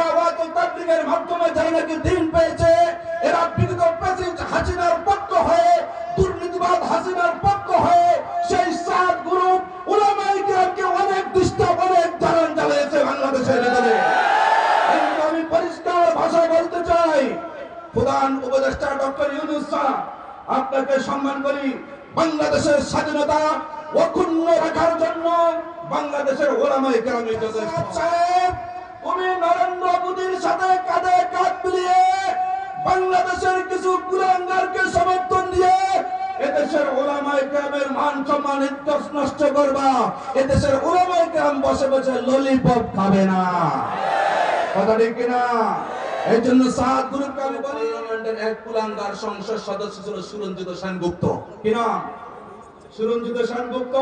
দাওয়াত ও তাবলীগের মাধ্যমে যারা নাকি দিন পেয়েছে, এরা বিগত প্রেসিডেন্ট হাসিনার পক্ষ হয়ে, দুর্নীতিবাদ হাসিনার পক্ষ হয়ে, সেই সাত গ্রুপ উলামাই কিরামকে অনেক ডিস্টার্ব অনেক জ্বালান জ্বালিয়েছে বাংলাদেশের ভিতরে। আমি পরিষ্কার ভাষায় বলতে চাই, প্রধান উপদেষ্টা ডক্টর ইউনুস স্যার আপনাকে সম্মান করি, বাংলাদেশের স্বাধীনতা অক্ষুণ্ণ রাখার জন্য বাংলাদেশের ওলামাই কেরামে সাহেব তুমি নরেন্দ্র মোদীর সাথে কাঁধে কাঁধ মিলিয়ে বাংলাদেশের কিছু কুলাঙ্গারকে সমর্থন দিয়ে এদেশের ওলামাই গ্রামের মান সম্মান নষ্ট করবা। এদেশের ওলামাই গ্রাম বসে বসে ললিপপ খাবে না। কথা ঠিক কিনা? এই জন্য সাত গ্রুপকে আমি এক কুলাঙ্গার সংসদ সদস্য ছিল সুরঞ্জিত সেনগুপ্ত। কি সুরঞ্জিত সেনগুপ্ত।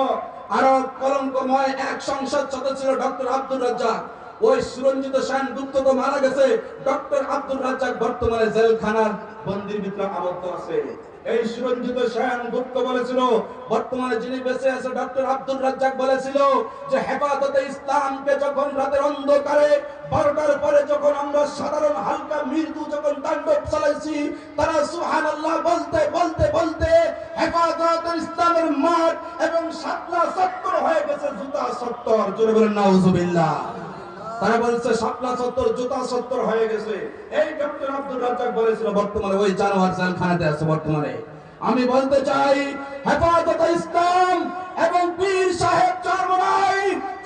আরও কলঙ্কময় এক সংসদ সদস্য ছিল ডক্টর আব্দুর রাজ্জাক। ওই সুরঞ্জিত সেনগুপ্ত তো মারা গেছে। ডক্টর আব্দুর রাজ্জাক বর্তমানে জেলখানার বন্দির ভিতরে আবদ্ধ আছে। এই সুরঞ্জিত সেনগুপ্ত বলেছিল, বর্তমানে যিনি বেঁচে আছে, ডক্টর আব্দুর রাজ্জাক বলেছিল যে হেফাজতে ইসলামকে যখন রাতের অন্ধকারে বারোটার পরে যখন আমরা সাধারণ হালকা মৃদু যখন তাণ্ডব চালাইছি, তারা সুহান আল্লাহ বলতে বলতে বলতে হেফাজত ইসলামের মাঠ এবং সাতলা সত্তর হয়ে গেছে, জুতা সত্তর। জোরে বলেন, নাউজুবিল্লাহ। তারা বলছে, শাপলা সত্তর, জুতা সত্তর হয়ে গেছে। এই ডক্টর আব্দুল রাজ্জাক বলেছিল, বর্তমানে ওই জানোয়ার জেলখানাতে আছে বর্তমানে। আমি বলতে চাই, হেফাজত ইসলাম এবং পীর সাহেব চরমনাই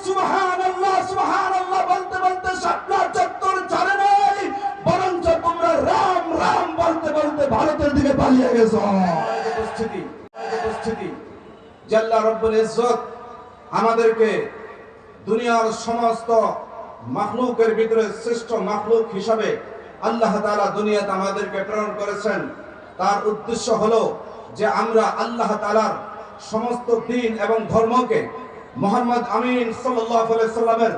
সুবহানাল্লাহ সুবহানাল্লাহ বলতে বলতে শাপলা চত্বর ছাড়ে নাই, বরঞ্চ তোমরা রাম রাম বলতে বলতে ভারতের দিকে পালিয়ে গেছো। উপস্থিতি উপস্থিতি। জাল্লা রব্বুল ইজ্জত আমাদেরকে দুনিয়ার সমস্ত মাখলুকের ভিতরে শ্রেষ্ঠ মাখলুক হিসাবে আল্লাহ তালা দুনিয়াতে আমাদেরকে প্রেরণ করেছেন। তার উদ্দেশ্য হলো যে আমরা আল্লাহ তাআলার সমস্ত দিন এবং ধর্মকে মোহাম্মদ আমিন সাল্লামের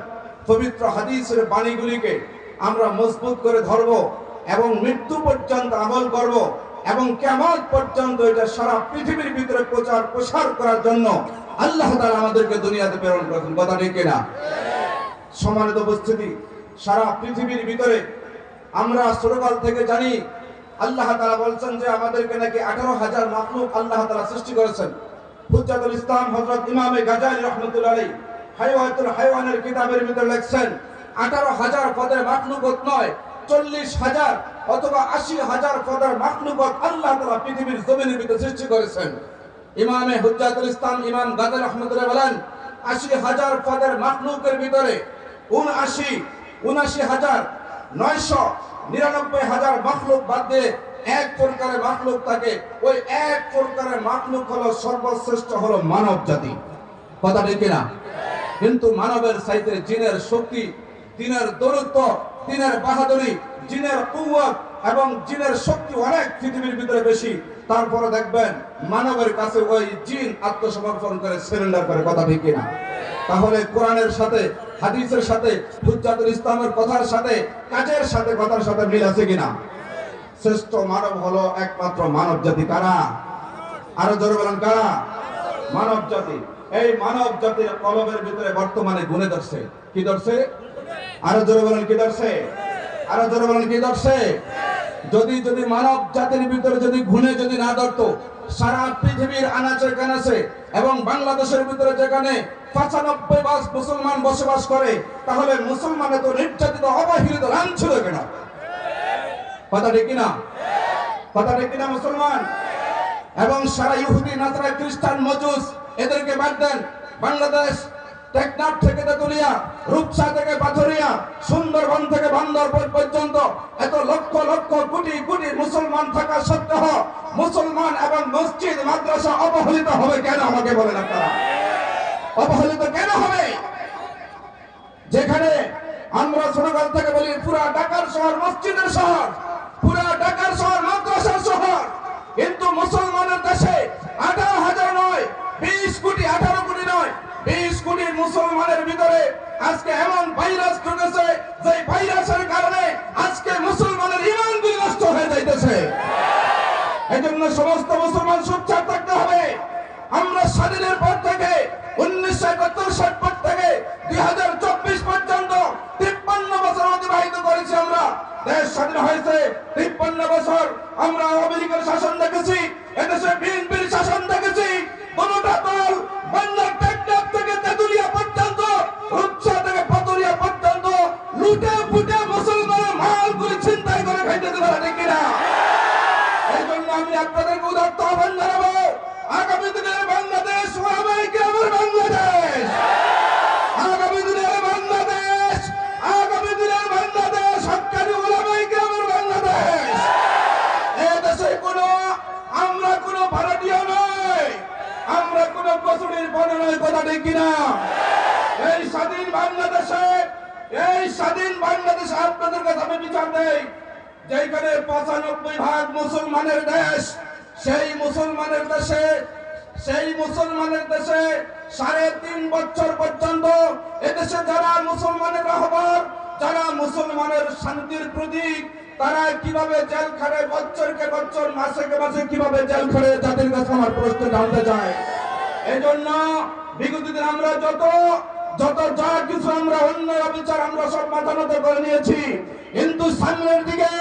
পবিত্র হাদিসের বাণীগুলিকে আমরা মজবুত করে ধরব এবং মৃত্যু পর্যন্ত আমল করব এবং কেমন পর্যন্ত এটা সারা পৃথিবীর ভিতরে প্রচার প্রসার করার জন্য আল্লাহ তালা আমাদেরকে দুনিয়াতে প্রেরণ করেছেন। কথা ঠিক কিনা? সম্মানিত উপস্থিতি, সারা পৃথিবীর ভিতরে আমরা ছোটকাল থেকে জানি, আল্লাহ তাআলা বলছেন যে আমাদেরকে নাকি আঠারো হাজার মাকলুক আল্লাহ তাআলা সৃষ্টি করেছেন। হুজ্জাতুল ইসলাম হযরত ইমামে গাজালি রহমাতুল্লাহ আলাইহি হাইওয়াতুল হাইওয়ানের কিতাবের ভিতরে লিখছেন, আঠারো হাজার পদের মাকলুকত নয়, চল্লিশ হাজার অথবা আশি হাজার পদের মাকলুকত আল্লাহ তাআলা পৃথিবীর জমিনের ভিতরে সৃষ্টি করেছেন। ইমামে হুজ্জাতুল ইসলাম ইমাম গাজী রহমতুল্লাহ বলেন, আশি হাজার পদের মাকলুকের ভিতরে উনআশি উনআশি হাজার নয়শো নিরানব্বই হাজার বাদ দিয়ে এক প্রকারের মাখলুক থাকে। ওই এক প্রকারের মাখলুক হলো সর্বশ্রেষ্ঠ হলো মানব জাতি। কথা ঠিক কিনা? কিন্তু মানবের সাইতে জিনের শক্তি দিনের দৌরত্ব দিনের বাহাদুরি, জিনের কুয়াত এবং জিনের শক্তি অনেক পৃথিবীর ভিতরে বেশি। তারপরে দেখবেন মানবের কাছে ওই জিন আত্মসমর্পণ করে সিলিন্ডার করে। কথা ঠিক কিনা? তাহলে কোরআনের সাথে, হাদিসের সাথে, হুজ্জাতুল ইসলামের কথার সাথে, কাজের সাথে, কথার সাথে মিল আছে কিনা? শ্রেষ্ঠ মানব হলো একমাত্র মানব জাতি কারা? আরও জোরে বলেন, কারা? মানব জাতি। এই মানব জাতির কলবের ভিতরে বর্তমানে গুণে ধরছে। কি ধরছে? আরও জোরে বলেন, কি ধরছে? আরও জোরে বলেন, কি ধরছে? যদি যদি মানব জাতির ভিতরে যদি গুণে যদি না ধরতো, সারা পৃথিবীর আনাচে কানাচে এবং বাংলাদেশের ভিতরে যেখানে পঁচানব্বই বাস মুসলমান বসবাস করে, তাহলে মুসলমানে তো নির্যাতিত, অবহেলিত রান ছিল কেন? কথা ঠিক কিনা? কথা কিনা মুসলমান? এবং সারা ইহুদি নাসারা খ্রিস্টান, মজুস, এদেরকে বাদ দেন। বাংলাদেশ টেকনাফ থেকে তেতুলিয়া রূপসা থেকে পাথরিয়া, সুন্দরবন থেকে বান্দরবন পর্যন্ত এত লক্ষ লক্ষ কোটি কোটি মুসলমান থাকা সত্ত্বেও মুসলমান এবং মসজিদ, মাদ্রাসা অবহেলিত হবে কেন আমাকে বলেন আপনারা? অবহেলিত কেন হবে? যেখানে আমরা ছোটকাল থেকে বলি, পুরা ঢাকার শহর মসজিদের শহর, পুরা ঢাকার শহর মাদ্রাসার শহর। কিন্তু মুসলমানের দেশে আঠারো হাজার নয়, বিশ কোটি আঠারো বিশ কোটি মুসলমানের ভিতরে আজকে এমন ভাইরাস ঢুকেছে যে ভাইরাসের কারণে আজকে মুসলমানের ইমানগুলি নষ্ট হয়ে যাইতেছে। এই জন্য সমস্ত মুসলমান সোচ্চার থাকতে হবে। আমরা স্বাধীনের পর থেকে, উনিশশো একাত্তর সাল পর থেকে, দুই হাজার চব্বিশ পর্যন্ত তিপ্পান্ন বছর অতিবাহিত করেছি দেশ স্বাধীন হয়েছে, তিপ্পান্ন বছর আমরা আমেরিকার শাসন দেখেছি, এদেশে বিএনপির শাসন দেখেছি কোনটা দল বাংলার আপনাদেরকে উদাত্ত আহ্বান জানাব? আগামী দিনের বাংলাদেশ বাংলাদেশ। এ দেশে কোনো, আমরা কোনো ভাড়াটিয়া নয় আমরা কোনো কচুরির বনে নয় কথা ঠিক কিনা? এই স্বাধীন বাংলাদেশে, এই স্বাধীন বাংলাদেশে আপনাদের কাছে আমি বিচার দেই। যেখানে পঁচানব্বই ভাগ মুসলমানের দেশ, সেই মুসলমানের দেশে, সেই মুসলমানের দেশে সাড়ে তিন বছর পর্যন্ত এদেশে যারা মুসলমানের রহবর যারা মুসলমানের শান্তির প্রতীক, তারা কীভাবে জেল খাটে বছরকে বছর মাসে মাসে কীভাবে জেল খাটে তাদের কাছে আমার প্রশ্ন জানতে চাই এই জন্য বিগত দিন আমরা যত যত যা কিছু আমরা অন্য বিচার আমরা সব মাথা নত করে নিয়েছি কিন্তু সামনের দিকে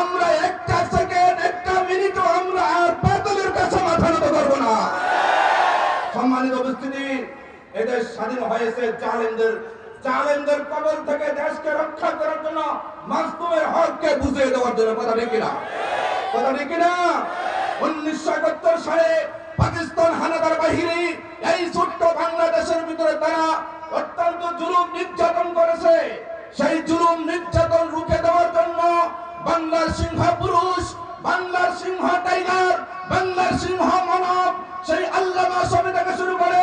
আমরা একটা সেকেন্ড একটা মিনিটও আমরা আর বাতিলের কাছে মাথা নত করব না। সম্মানিত উপস্থিতি এদের স্বাধীন হয়েছে জালেমদের জালেমদের কবল থেকে দেশকে রক্ষা করার জন্য মাসুমের হককে বুঝিয়ে দেওয়ার জন্য, কথা ঠিক কিনা? কথা ঠিক কিনা? উনিশশো একাত্তর সালে পাকিস্তান হানাদার বাহিনী এই ছোট্ট বাংলাদেশের ভিতরে তারা অত্যন্ত জুলুম নির্যাতন করেছে। সেই জুলুম নির্যাতন রুখে দেওয়ার জন্য বাংলার সিংহ পুরুষ বাংলার সিংহ টাইগার, বাংলার সিংহ মানব, সেই আল্লামা সবে থেকে শুরু করে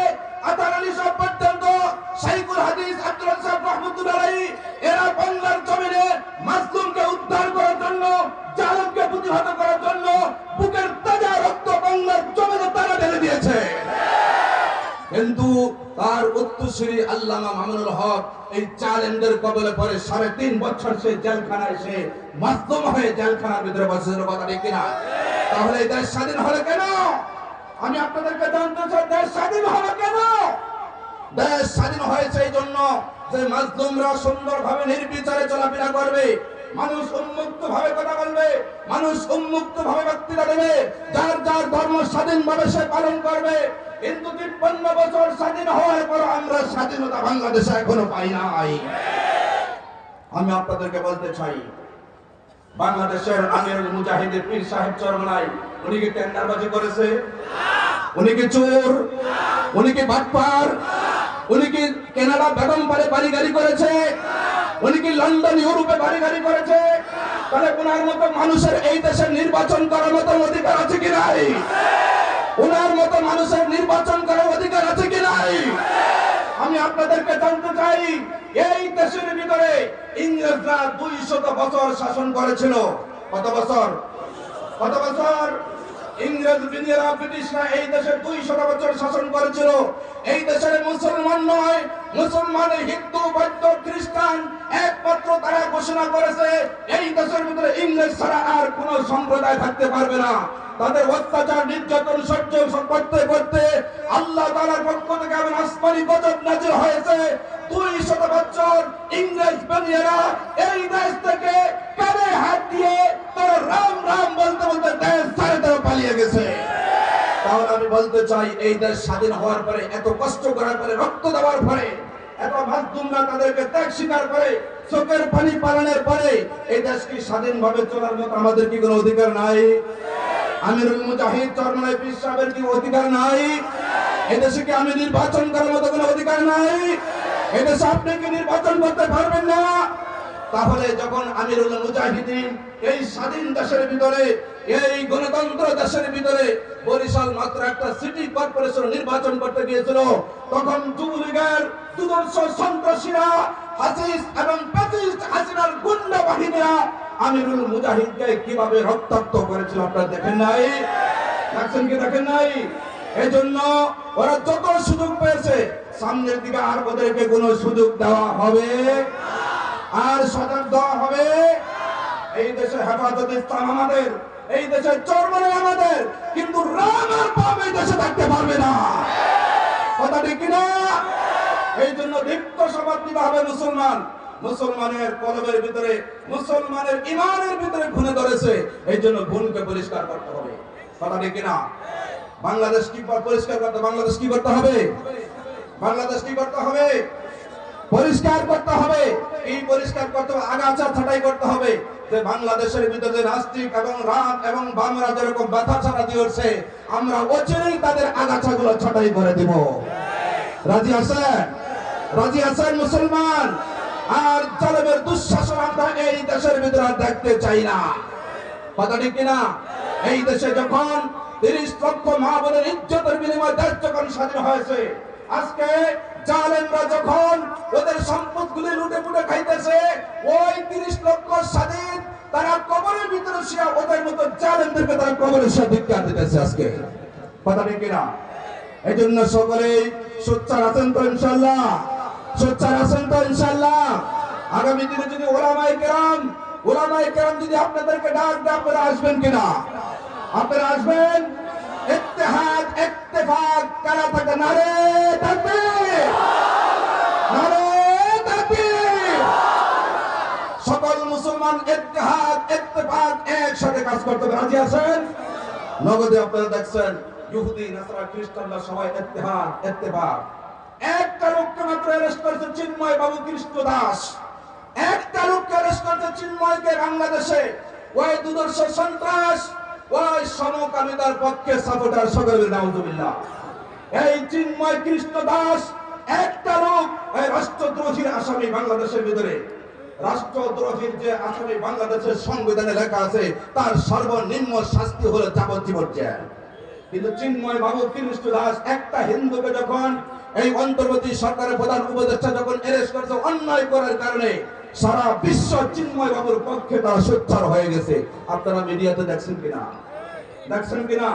আতার আলী সাহেব পর্যন্ত শাইকুল হাদিস আব্দুল সাহেব এরা বাংলার জমিনে মাসলুমকে উদ্ধার করার জন্য, জালেমকে প্রতিহত করার জন্য, বুকের তাজা রক্ত বাংলার জমিনে তারা ঢেলে দিয়েছে। তার উত্তরসূরি আল্লামা মামুনুল হক এই চ্যালেঞ্জের কবলে পরে সাড়ে তিন বছর সে জেলখানায় সে মাসলুম হয়ে জেলখানার ভিতরে বসে কথা ঠিক কিনা তাহলে এই দেশ স্বাধীন হলো কেন? আমি আপনাদেরকে জানতে চাই, দেশ স্বাধীন হলো কেন? দেশ স্বাধীন হয়েছে এই জন্য যে মাজলুমরা সুন্দরভাবে নির্বিচারে চলাফেরা করবে। মানুষ উন্মুক্ত ভাবে কথা বলবে, মানুষ উন্মুক্ত ভাবে দেবে, যার যার ধর্ম সে পালন করবে। কিন্তু তিপ্পান্ন বছর স্বাধীন হওয়ার পর আমরা স্বাধীনতা বাংলাদেশে এখনও পাই নাই। আমি আপনাদেরকে বলতে চাই, বাংলাদেশের আমিরুল মুজাহিদের পীর সাহেব চরমনাই উনি কি টেন্ডারবাজি করেছে? উনি কি চোর? উনি কি বাটপার? উনি কি কেনাডা বেগম পারে বাড়ি গাড়ি করেছে? উনি কি লন্ডন, ইউরোপে বাড়ি গাড়ি করেছে? তাহলে ওনার মতো মানুষের এই দেশে নির্বাচন করার মতো অধিকার আছে কি নাই? ওনার মতো মানুষের নির্বাচন করার অধিকার আছে কি নাই? আমি আপনাদেরকে জানতে চাই, এই দেশের ভিতরে ইংরেজরা দুই শত বছর শাসন করেছিল। কত বছর? কত বছর? ইংরেজ বিনিয়ারা ব্রিটিশরা এই দেশে দুই শত বছর শাসন করেছিল। এই দেশের মুসলমান নয় মুসলমান হিন্দু, বৌদ্ধ, খ্রিস্টান একমাত্র তারা ঘোষণা করেছে, এই দেশের ভিতরে ইংরেজ ছাড়া আর কোন সম্প্রদায় থাকতে পারবে না। তাদের অত্যাচার, নির্যাতন, সহ্য করতে করতে আল্লাহ তাআলার পক্ষ থেকে এমন আসমানি গজব নাজির হয়েছে, দুই শত বছর ইংরেজ বেনিয়ারা এই দেশ থেকে কানে হাত দিয়ে তারা রাম রাম বলতে বলতে দেশ ছেড়ে তারা পালিয়ে গেছে। তাহলে আমি বলতে চাই, এই দেশ স্বাধীন হওয়ার পরে, এত কষ্ট করার পরে, রক্ত দেওয়ার পরে এত মাধ্যমরা তাদেরকে ত্যাগ স্বীকার করে চোখের পানি পালনের পরে এই দেশ কি স্বাধীনভাবে চলার মতো আমাদের কি কোনো অধিকার নাই? আমিরুল মুজাহিদ, চরমনাই পীর সাহেবের কি অধিকার নাই? এদেশে কি আমি নির্বাচন করার মতো কোনো অধিকার নাই? এদেশে আপনি কি নির্বাচন করতে পারবেন না? তাহলে যখন আমিরুল মুজাহিদিন এই স্বাধীন দেশের ভিতরে এই গণতন্ত্র দেশের ভিতরে বরিশাল মাত্র একটা সিটি কর্পোরেশন নির্বাচন করতে গিয়েছিল। তখন যুবলীগের দুদর্শ সন্ত্রাসীরা, হাসিস এবং প্যাসিস্ট হাসিনার গুন্ডা বাহিনীরা আমিরুল মুজাহিদকে কীভাবে রক্তাক্ত করেছিল আপনারা দেখেন নাই? দেখছেন কি দেখেন নাই? এই জন্য ওরা যত সুযোগ পেয়েছে, সামনের দিকে আর ওদেরকে কোনো সুযোগ দেওয়া হবে আর সজাগ দেওয়া হবে এই দেশে হেফাজত ইসলাম আমাদের। এই দেশে চরমনে আমাদের, কিন্তু রাম আর পাপ এই দেশে থাকতে পারবে না। কথা ঠিক কিনা এই জন্য দীপ্ত শপথ নিতে হবে মুসলমান। মুসলমানের কলবের ভিতরে, মুসলমানের ইমানের ভিতরে ঘুরে ধরেছে। এই জন্য গুণকে পরিষ্কার করতে হবে। কথা ঠিক কিনা বাংলাদেশ কি পরিষ্কার করতে বাংলাদেশ কি করতে হবে? বাংলাদেশ কি করতে হবে? পরিষ্কার করতে হবে। এই পরিষ্কার করতে হবে, আগাছা ছাটাই করতে হবে। বাংলাদেশের ভিতরে নাস্তিক এবং রাত এবং বামরা যেরকম ব্যথা ছাড়া দিয়েছে আমরা অচিরেই তাদের আগাছাগুলো ছাটাই করে দিব। রাজি আছেন? রাজি আছেন মুসলমান? আর জালেমের দুঃশাসন আমরা এই দেশের ভিতরে দেখতে চাই না। কথা ঠিক কিনা? এই দেশে যখন তিরিশ লক্ষ মা বোনের ইজ্জতের বিনিময়ে দেশ যখন স্বাধীন হয়েছে আজকে জালেমরা যখন ওদের সম্পদ গুলি লুটে পুটে খাইতেছে, ওই তিরিশ লক্ষ স্বাধীন তারা কবরের ভিতরে শিয়া ওদের মতো জালেমদেরকে তারা কবরে শুয়ে ধিক্কার দিতেছে আজকে। কথা ঠিক কিনা? এই জন্য সকলেই সোচ্চার আছেন তো ইনশাল্লাহ সোচ্চার আছেন তো ইনশাল্লাহ আগামী দিনে যদি ওলামাই কেরাম ওলামাই কেরাম যদি আপনাদেরকে ডাক দেয় আপনারা আসবেন কিনা? আপনারা আসবেন? ইত্তেহাদ, ইত্তেফাক কারা থাকে নারে তাকবীর। নারে তাকবীর। সকল মুসলমান ইত্তেহাদ, ইত্তেফাক একসাথে কাজ করতে হবে। রাজি আছেন? নগদে আপনারা দেখছেন, ইহুদি নাসারা খ্রিস্টানরা সবাই ইত্তেহাদ, ইত্তেফাক। একটা লোককে মাত্র অ্যারেস্ট করেছে চিন্ময় বাবু কৃষ্ণ দাস। একটা লোককে অ্যারেস্ট করেছে চিন্ময়কে বাংলাদেশে। ওই দুদর্শ সন্ত্রাস। ওই সমকামিতার পক্ষে সাপোর্টার সকলের নাউজুবিল্লাহ এই চিন্ময় কৃষ্ণ দাস একটা লোক এই রাষ্ট্রদ্রোহীর আসামি বাংলাদেশের ভিতরে। রাষ্ট্রদ্রোহীর যে আসামি বাংলাদেশের সংবিধানে লেখা আছে, তার সর্বনিম্ন শাস্তি হলো যাবজ্জীবন জেল। কিন্তু চিন্ময় বাবু কৃষ্ণ দাস একটা হিন্দুকে যখন এই অন্তর্বর্তী সরকারের প্রধান উপদেষ্টা যখন এরেস্ট করেছে, অন্যায় করার কারণে সারা বিশ্ব চিন্ময় বাবুর পক্ষে তারা সোচ্চার হয়ে গেছে। আপনারা মিডিয়াতে দেখছেন কিনা? দেখছেন কিনা?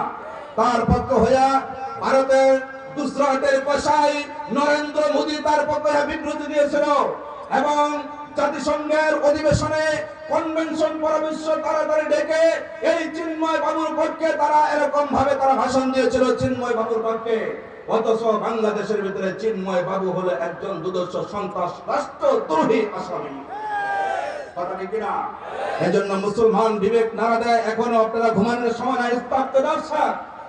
তার পক্ষ হইয়া ভারতের গুজরাটের কসাই নরেন্দ্র মোদী তার পক্ষে বিবৃতি দিয়েছিল এবং জাতিসংঘের অধিবেশনে কনভেনশন পরামর্শ তাড়াতাড়ি ডেকে এই চিন্ময় বাবুর পক্ষে তারা এরকম ভাবে তারা ভাষণ দিয়েছিল, চিন্ময় বাবুর পক্ষে। অথচ বাংলাদেশের ভিতরে চিন্ময় বাবু হলো একজন দুদর্শ সন্ত্রাস রাষ্ট্রদ্রোহী আসামি। মুসলমান বিবেক এখনও আপনারা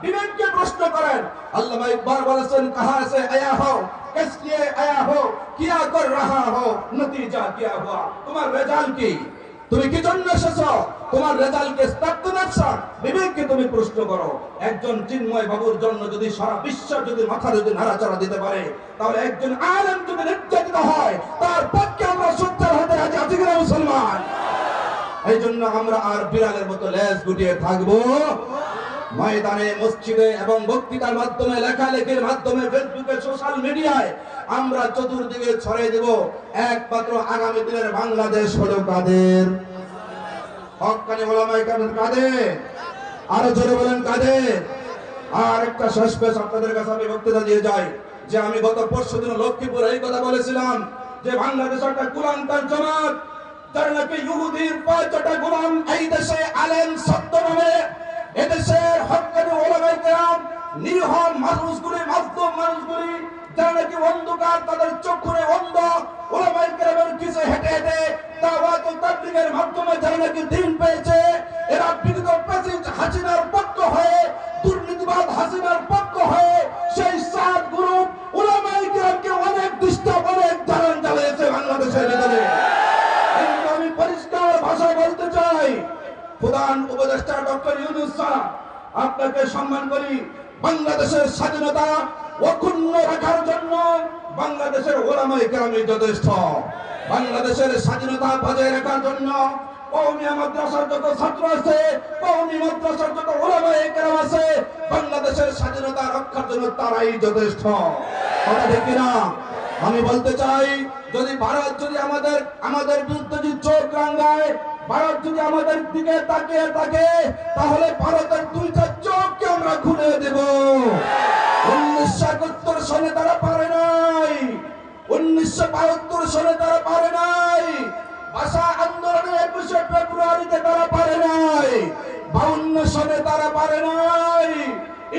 বিবেককে করেন কাহা সে আয়া হো কিস লিয়ে আয়া কিয়া কর রাহা তোমার রেজাল্ট কি? তুমি কি জন্য এসেছ? তোমার রেজাল্টকে বিবেককে তুমি প্রশ্ন করো। একজন চিন্ময় বাবুর জন্য যদি সারা বিশ্ব যদি মাথা যদি নাড়াচাড়া দিতে পারে, তাহলে একজন আলেম যদি নির্যাতিত হয়, তার পক্ষে আমরা সোচ্চার হতে আছি। কিনা মুসলমান? এই জন্য আমরা আর বিড়ালের মতো লেজ গুটিয়ে থাকব। ময়দানে, মসজিদে এবং বক্তৃতার মাধ্যমে, লেখালেখির মাধ্যমে, ফেসবুকে, সোশ্যাল মিডিয়ায় আমরা চতুর্দিকে ছড়িয়ে দেব একমাত্র আগামী দিনের বাংলাদেশ হলো কাদের? হকানি ওলামাই কাদের? আরও জোরে বলেন কাদের? আর একটা শেষ পেশ আপনাদের কাছে আমি বক্তৃতা দিয়ে যাই, যে আমি গত পরশু দিন লক্ষ্মীপুর এই কথা বলেছিলাম যে বাংলাদেশ একটা কুলান্তার জমাত যারা নাকি ইহুদির পাঁচটা গোলাম এই দেশে আলেম সত্য নামে এদেশের হকানি ওলামাই কেরাম নিরীহ মানুষগুলি মাধ্যম মানুষগুলি, যারা নাকি অন্ধকার, তাদের চক্ষুরে অন্ধ ওলামাই কেরামের কিসে হেঁটে হেঁটে তাওয়াত ও তাবলীগের মাধ্যমে যারা নাকি দিন পেয়েছে, এরা বিগত প্রেসিডেন্ট হাসিনার পক্ষ হয়ে, দুর্নীতিবাদ হাসিনার পক্ষ হয়ে, সেই সাত গ্রুপ স্যার আপনাকে সম্মান করি, বাংলাদেশের স্বাধীনতা অক্ষুণ্ণ রাখার জন্য বাংলাদেশের ওলামাই কেরামই যথেষ্ট। বাংলাদেশের স্বাধীনতা বজায় রাখার জন্য আমি বলতে চাই, যদি ভারত যদি আমাদের আমাদের বিরুদ্ধে যদি চোখ রাঙ্গায় ভারত যদি আমাদের দিকে তাকিয়ে থাকে, তাহলে ভারতের দুইটা চোখকে আমরা খুলে দেব। উনিশশো একাত্তর সালে তারা পারে নাই। উনিশশো বাহাত্তর সালে তারা পারে নাই। ভাষা আন্দোলনে একুশে ফেব্রুয়ারিতে তারা পারে নাই। বাউন্ন সালে তারা পারে নাই।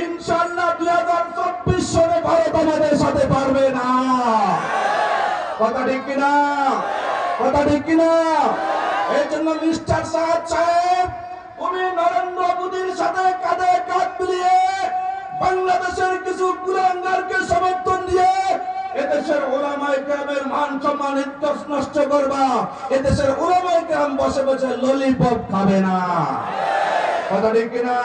ইনশাল্লাহ দুই হাজার চব্বিশ সালে ভারত আমাদের সাথে পারবে না। কথা ঠিক কিনা? কথা ঠিক কিনা? এই জন্য মিস্টার সাহেব সাহেব তুমি নরেন্দ্র মোদীর সাথে কাঁধে কাঁধ মিলিয়ে বাংলাদেশের কিছু কুলাঙ্গারকে সমর্থন দিয়ে এদেশের ওলামাই গ্রামের মান সম্মান ইজ্জত নষ্ট করবা। এদেশের ওলামাই গ্রাম বসে বসে ললিপপ খাবে না। কথা ঠিক কিনা?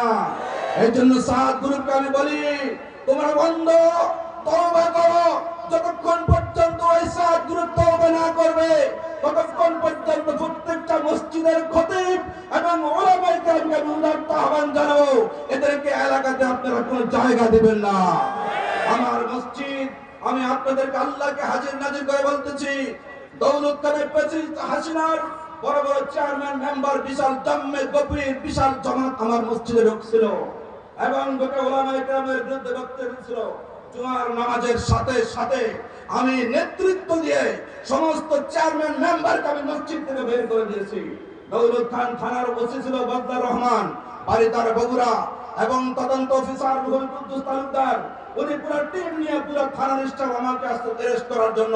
এই জন্য সাত গ্রুপকে আমি বলি, তোমরা বন্ধ, তওবা করো, যতক্ষণ পর্যন্ত ওই সাত গ্রুপ তওবা না করবে ততক্ষণ পর্যন্ত প্রত্যেকটা মসজিদের খতিব এবং ওলামাই কেরামকে আমি উদাত্ত আহ্বান জানাব, এদেরকে এলাকাতে আপনারা কোনো জায়গা দেবেন না। আমার মসজিদ, আমি আপনাদেরকে আল্লাহকে হাজির নাজির করে বলতেছি বিশাল জমাত আমার মসজিদে ঢুকছিল এবং গোটা ওলামা ইকরামের বিরুদ্ধে বক্তব্য ছিল জুমার নামাজের সাথে সাথে আমি নেতৃত্ব দিয়ে সমস্ত চেয়ারম্যান মেম্বারকে আমি মসজিদ থেকে বের করে দিয়েছি। দৌলত খান থানার ওসি ছিল বদলার রহমান, বাড়ি বগুড়া এবং তদন্ত অফিসার রুহুল কুদ্দুস তালুকদার। উনি পুরো টিম নিয়ে পুরো থানার স্টাফ আমাকে আসতে অ্যারেস্ট করার জন্য।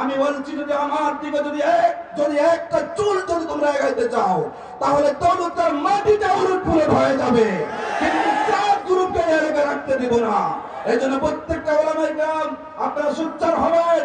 আমি বলছি, যদি আমার দিকে যদি এক, যদি একটা চুল যদি তোমরা এগাইতে চাও, তাহলে তলুতার মাটিটা উলট পুলট হয়ে যাবে। কিন্তু গ্রুপকে এলাকায় রাখতে দিব না। এই জন্য প্রত্যেকটা ওলামাই গ্রাম আপনারা হবেন।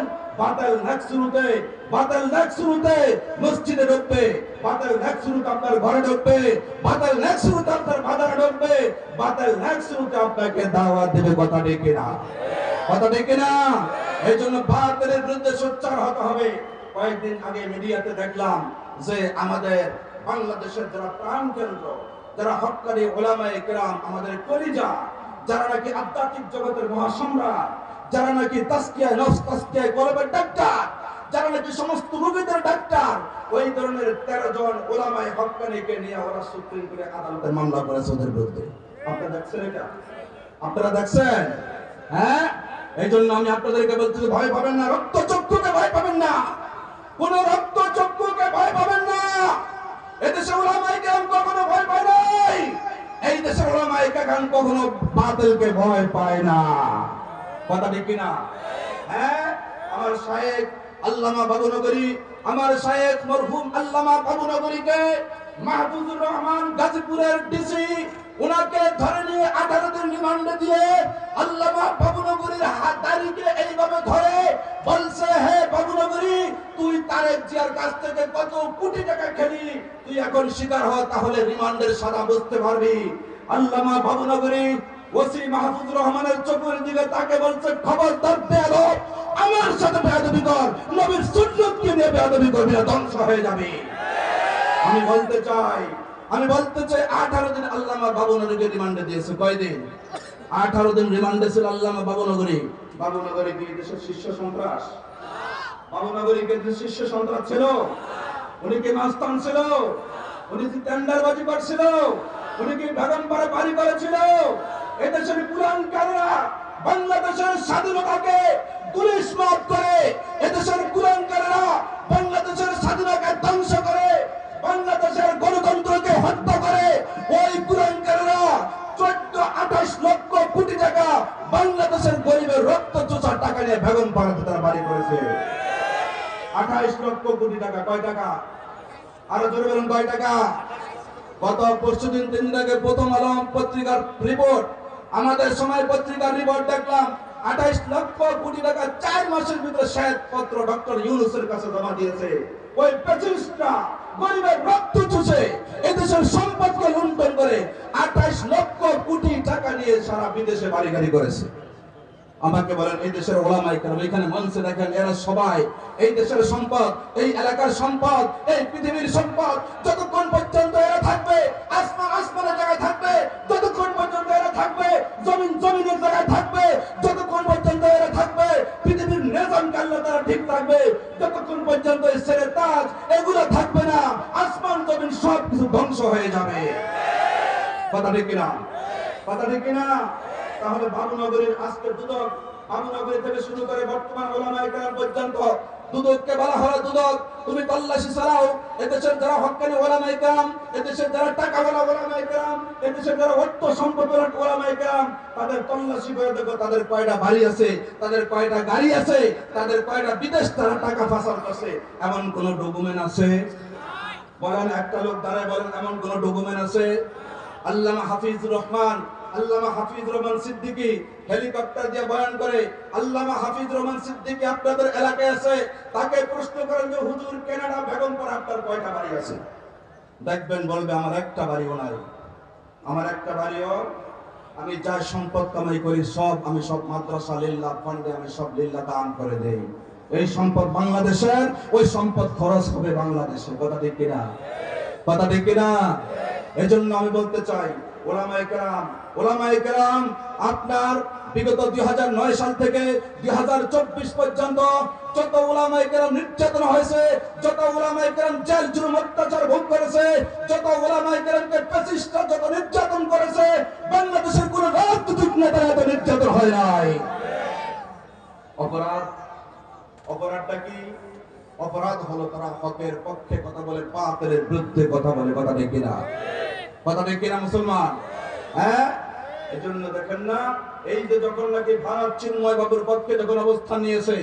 কয়েকদিন আগে মিডিয়াতে দেখলাম যে আমাদের বাংলাদেশের যারা প্রাণ কেন্দ্র যারা হকারি ওলামায়ে কেরাম, আমাদের কলিজা যারা নাকি আধ্যাত্মিক জগতের মহাসম্রাট, যারা নাকি তাস্কিয়া নফস তাস্কিয়া কলবের ডাক্তার, যারা নাকি সমস্ত রোগীদের ডাক্তার, ওই ধরনের তেরো জন ওলামায় হকানিকে নিয়ে ওরা সুপ্রিম কোর্টে আদালতে মামলা করেছে ওদের বিরুদ্ধে। আপনারা দেখছেন এটা? আপনারা দেখছেন? হ্যাঁ? এই জন্য আমি আপনাদেরকে বলতেছি ভয় পাবেন না রক্ত চক্ষুকে ভয় পাবেন না। কোন রক্ত চক্ষুকে ভয় পাবেন না। এদেশে ওলামাই কেরাম কখনো ভয় পায় নাই। এই দেশের ওলামাই কেরাম কখনো বাতিলকে ভয় পায় না। কথা ঠিক কিনা? হ্যাঁ? আমার শায়েখ আল্লামা বাবুনগরী, আমার শায়েখ মরহুম আল্লামা বাবুনগরীকে মাহফুজুর রহমান গাজীপুরের ডিসি ওনাকে ধরে নিয়ে আঠারো দিন রিমান্ডে দিয়ে আল্লামা বাবুনগরীর হাত দাড়িকে এইভাবে ধরে বলছে তারেক জিয়ার কাছ থেকে কত কোটি টাকা খেলি। তুই এখন শিকার হ, তাহলে রিমান্ডের সাদা বুঝতে পারবি। আল্লামা বাবুনগরী ওসি মাহফুজুর রহমানের চোখের দিকে তাকে বলছে, খবরদার বেয়াদব, আমার সাথে কর। নবীর নিয়ে করবি ধ্বংস হয়ে যাবে। আমি বলতে চাই, আমি বলতে চাই, আঠারো দিন আল্লামা বাবুনগরীকে রিমান্ডে দিয়েছে, কয়দিন? আঠারো দিন রিমান্ডে ছিল আল্লামা বাবুনগরী বাবুনগরী কি দেশের শীর্ষ সন্ত্রাস? বাবুনগরী কি দেশের শীর্ষ সন্ত্রাস ছিল, উনি কি মাস্তান ছিল? উনি কি টেন্ডারবাজি করছিল? উনি কি বেগমপাড়া বাড়ি করেছিল? এদেশের পুরান বাংলাদেশের স্বাধীনতাকে পুলিশ মাফ করে, এদেশের পুরান কাররা বাংলাদেশের স্বাধীনতাকে ধ্বংস করে, বাংলাদেশের গণতন্ত্রকে হত্যা করে, ওই কুরাঙ্কারেরা চোদ্দ আঠাশ লক্ষ কোটি টাকা বাংলাদেশের গরিবের রক্ত চোষার টাকা নিয়ে বেগম পাড়াতে তারা বাড়ি করেছে। আঠাইশ লক্ষ কোটি টাকা। কয় টাকা? আরও জোরে বলুন, কয় টাকা? গত পরশু দিন তিন আগে প্রথম আলম পত্রিকার রিপোর্ট আমাদের সময় পত্রিকার রিপোর্ট দেখলাম, আঠাইশ লক্ষ কোটি টাকা চার মাসের ভিতরে শ্বেত পত্র ডক্টর ইউনুসের কাছে জমা দিয়েছে। ওই প্যাসেঞ্জটা গরিবের রক্ত চুষে এদেশের সম্পদকে লুণ্ঠন করে আঠাইশ লক্ষ কোটি টাকা নিয়ে সারা বিদেশে বাড়ি গাড়ি করেছে। আমাকে বলেন, এই দেশের ওলামাই কেন এখানে মঞ্চে দেখেন, এরা সবাই, এই দেশের সম্পদ, এই এলাকার সম্পদ, এই পৃথিবীর সম্পদ, যতক্ষণ পর্যন্ত এরা থাকবে, আসমান আসমানের জায়গায় থাকবে, যতক্ষণ পর্যন্ত এরা থাকবে, জমিন জমিনের জায়গায় থাকবে, যতক্ষণ পর্যন্ত এরা থাকবে, পৃথিবীর নিজাম কাল্লা তারা ঠিক থাকবে, যতক্ষণ পর্যন্ত ছেড়ে তাজ এগুলো থাকবে না, আসমান জমিন সব কিছু ধ্বংস হয়ে যাবে। কথা ঠিক কিনা? কথা ঠিক কিনা? তাহলে বাবুনগরীর আজকে দুদক বাবুনগরী থেকে শুরু করে বর্তমান ওলামায়ে কেরাম পর্যন্ত দুদককে বলা হলো দুদক। তুমি তল্লাশি চালাও, এদেশের যারা হকানি ওলামাই কাম এদেশের যারা টাকা বলা ওলামাই কাম এদেশের যারা অর্থ সম্পদ ওলামাই কাম তাদের তল্লাশি করে দেখো তাদের কয়টা বাড়ি আছে, তাদের কয়টা গাড়ি আছে, তাদের কয়টা বিদেশ তারা টাকা ফাঁসার করছে। এমন কোন ডকুমেন্ট আছে? বলেন, একটা লোক দাঁড়ায় বলেন, এমন কোন ডকুমেন্ট আছে? আল্লামা হাফিজুর রহমান আল্লামা হাফিজ রহমান সিদ্দিকী হেলিকপ্টার দিয়ে বয়ান করে, আল্লামা হাফিজ রহমান সিদ্দিকী আপনাদের এলাকায় আছে, তাকে প্রশ্ন করেন যে, হুজুর, কেনাডা বেগমপুর আপনার কয়টা বাড়ি আছে? দেখবেন বলবে, আমার একটা বাড়িও নাই। আমার একটা বাড়িও? আমি যা সম্পদ কামাই করি, সব আমি সব মাদ্রাসা লিল্লাহ ফান্ডে আমি সব লিল্লাহ দান করে দেই। এই সম্পদ বাংলাদেশের, ওই সম্পদ খরচ হবে বাংলাদেশে। কথা ঠিক কিনা? কথা ঠিক কিনা? এজন্য আমি বলতে চাই ওলামায়ে কেরাম ওলামায়ে কেরাম, আপনার বিগত দু হাজার নয় সাল থেকে দু হাজার চব্বিশ পর্যন্ত যত ওলামায়ে কেরাম নির্যাতন হয়েছে, যত ওলামায়ে কেরাম জেল জুলুম অত্যাচার ভোগ করেছে, যত ওলামায়ে কেরামকে ফ্যাসিস্টরা যত নির্যাতন করেছে, বাংলাদেশের কোন রাজনৈতিক নেতারা এত নির্যাতন হয় নাই। অপরাধ, অপরাধটা কি? অপরাধ হলো তারা হকের পক্ষে কথা বলে পাপের বিরুদ্ধে কথা বলে, কথা দেখি না কথা দেখি কিনা মুসলমান? হ্যাঁ? এজন্য দেখেন না, এই যে যখন নাকি ভারত চিন্ময় বাবুর পক্ষে যখন অবস্থান নিয়েছে,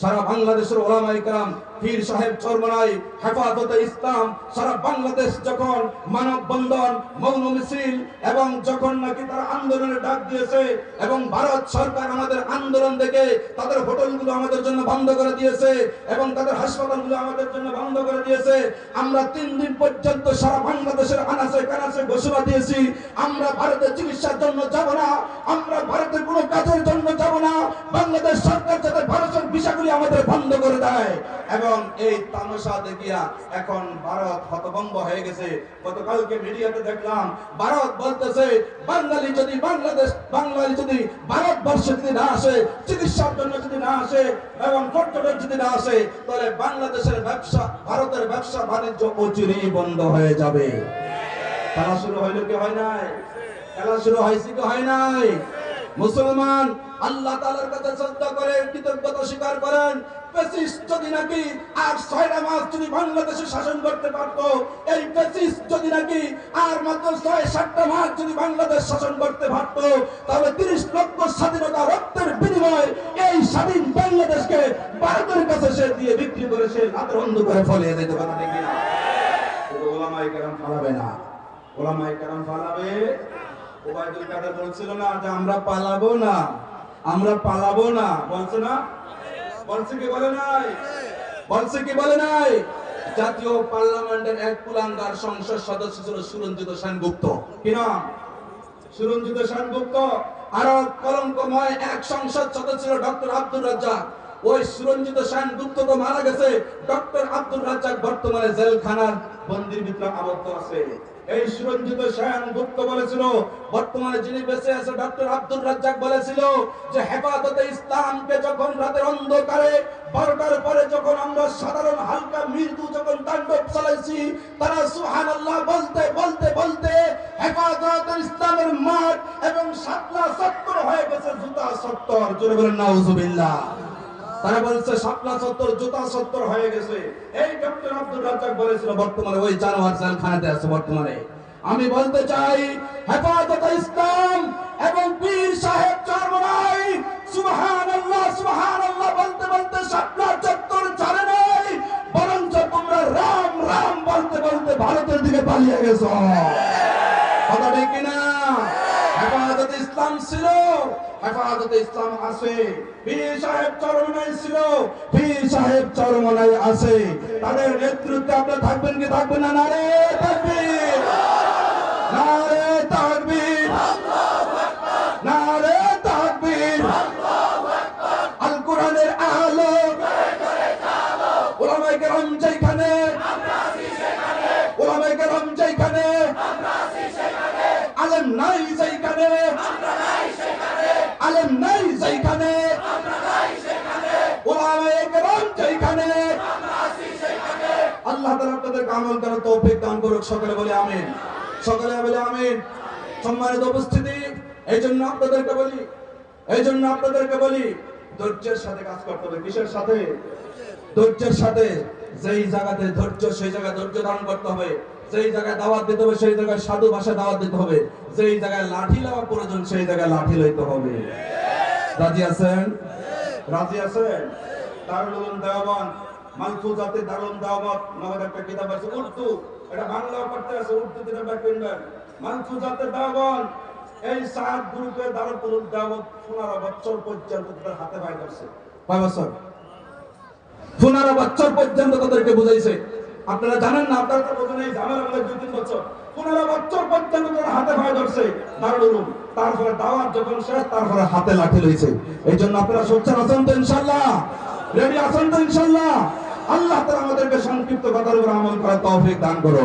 সারা বাংলাদেশের ওলামাই কালাম পীর সাহেব চরমনাই, হেফাজতে ইসলাম, সারা বাংলাদেশ যখন মানব বন্ধন মৌন মিছিল এবং যখন নাকি তারা আন্দোলনের ডাক দিয়েছে এবং ভারত সরকার আমাদের আন্দোলন দেখে তাদের হোটেলগুলো আমাদের জন্য বন্ধ করে দিয়েছে এবং তাদের হাসপাতালগুলো আমাদের জন্য বন্ধ করে দিয়েছে, আমরা তিন দিন পর্যন্ত সারা বাংলাদেশের আনাচে কানাচে ঘোষণা দিয়েছি, আমরা ভারতের চিকিৎসার জন্য যাব না, আমরা ভারতের কোনো কাজের জন্য যাব না, বাংলাদেশ সরকার যাতে ভারতের বিষয়গুলি আমাদের বন্ধ করে দেয়। এবং এই তামাশা দেখিয়া এখন ভারত হতভম্ব হয়ে গেছে। গতকালকে মিডিয়াতে দেখলাম, ভারত বলতেছে, বাঙালি যদি বাংলাদেশ, বাঙালি যদি ভারতবর্ষে যদি না আসে, চিকিৎসার জন্য যদি না আসে, এবং পর্যটন যদি না আসে, তাহলে বাংলাদেশের ব্যবসা, ভারতের ব্যবসা বাণিজ্য অচিরেই বন্ধ হয়ে যাবে। খেলা শুরু হইল কি হয় নাই? খেলা শুরু হয়েছে কি হয় নাই? মুসলমান, আল্লাহ তাআলার কাছে শ্রদ্ধা করে, কৃতজ্ঞতা স্বীকার করেন নাকি আর ছয়টা বাংলাদেশে শাসন করতে এই নাকি আর মাত্র ছয়, সাতটা বাংলাদেশ শাসন করতে তিরিশ স্বাধীনতা দিয়ে বিক্রি বলছিল না যে আমরা পালাবো না, আমরা পালাবো না। বলছে না জাতীয় পার্লামেন্টের এক সংসদ সদস্য ছিল সুরঞ্জিত সেনগুপ্ত। কি নাম? সুরঞ্জিত সেনগুপ্ত। আরও কলঙ্কময় এক সংসদ সদস্য ছিল ডক্টর আব্দুর রাজ্জাক। ওই সুরঞ্জিত সেনগুপ্ত তো মারা গেছে। ডক্টর আব্দুর রাজ্জাক বর্তমানে জেলখানার বন্দির ভিতরে আবদ্ধ আছে। এই সুরঞ্জিত সেন গুপ্ত বলেছিল, বর্তমানে যিনি বেঁচে আছে ডক্টর আব্দুর রাজ্জাক বলেছিল যে হেফাজতে ইসলামকে যখন রাতের অন্ধকারে বারোটার পরে যখন আমরা সাধারণ হালকা মৃদু যখন তাণ্ডব চালাইছি, তারা সুহান আল্লাহ বলতে বলতে বলতে হেফাজতে ইসলামের মাঠ এবং সাতলা সত্তর হয়ে গেছে, জুতা সত্তর। জোরে বলেন, নাউজুবিল্লাহ। তারা বলছে, শাপলা সত্তর, জুতা সত্তর হয়ে গেছে। এই ডক্টর আব্দুল রাজ্জাক বলেছিল, বর্তমানে ওই জানোয়ার জেলখানাতে আছে বর্তমানে। আমি বলতে চাই, হেফাজত ইসলাম এবং পীর সাহেব চরমনাই সুবহানাল্লাহ সুবহানাল্লাহ বলতে বলতে শাপলা চত্বর ছাড়ে নাই, বরঞ্চ তোমরা রাম রাম বলতে বলতে ভারতের দিকে পালিয়ে গেছো। কথা ঠিক কিনা? হেফাজত ইসলাম ছিল হেফাজতে ইসলাম আছে। পীর সাহেব চরমনাই ছিল, পীর সাহেব চরমনাই আছে। তাদের নেতৃত্বে আপনি থাকবেন কি থাকবেন না? নারে তাকবীর। নারে তাকবীর নারে তাকবীর আল কোরআনের আলো ওলামায়ে কেরাম যেখানে ওলামায়ে কেরাম যেখানে আলেম নাই যেখানে আলেম নাই যেখানে ওলামায়ে কেরাম যেখানে আল্লাহ তাআলা আমল করার তৌফিক দান করুক। সকলে বলে আমিন। সকলে বলে আমিন। সম্মানিত উপস্থিতি এই জন্য আপনাদেরকে বলি এই জন্য আপনাদেরকে বলি, ধৈর্যের সাথে কাজ করতে হবে। কিসের সাথে? ধৈর্যের সাথে। যেই জায়গাতে ধৈর্য, সেই জায়গায় ধৈর্য ধারণ করতে হবে। যেই জায়গায় দাওয়াত দিতে হবে, সেই জায়গায় সাধু ভাষা দাওয়াত দিতে হবে। যেই জায়গায় লাঠি লওয়া প্রয়োজন, সেই জায়গায় লাঠি লইতে হবে। রাজি আছেন? রাজি আছেন? উলুম দেওয়ান দারুল দেওয়াত। নামের একটা কিতাব আছে, উর্দু। এটা করতে আছে উর্দু দেওয়ান এই সাত গ্রুপে দেওয়াত পনেরো বছর পর্যন্ত তাদের হাতে করছে কয় বছর? পনেরো বছর পর্যন্ত তাদেরকে বুঝাইছে। আপনারা জানেন না, আপনারা তো বোঝেন এই ঝামেলা দুই, তিন বছর। পনেরো বছর পর্যন্ত তারা হাতে ধরছে তারপরে দাওয়াত যখন শেষ, তারপরে হাতে লাঠি লইছে। এই জন্য আপনারা সোচ্চার আছেন তো ইনশাল্লাহ? রেডি আছেন তো ইনশাল্লাহ? আল্লাহ তারা আমাদেরকে সংক্ষিপ্ত কথার উপর আমল করার তৌফিক দান করো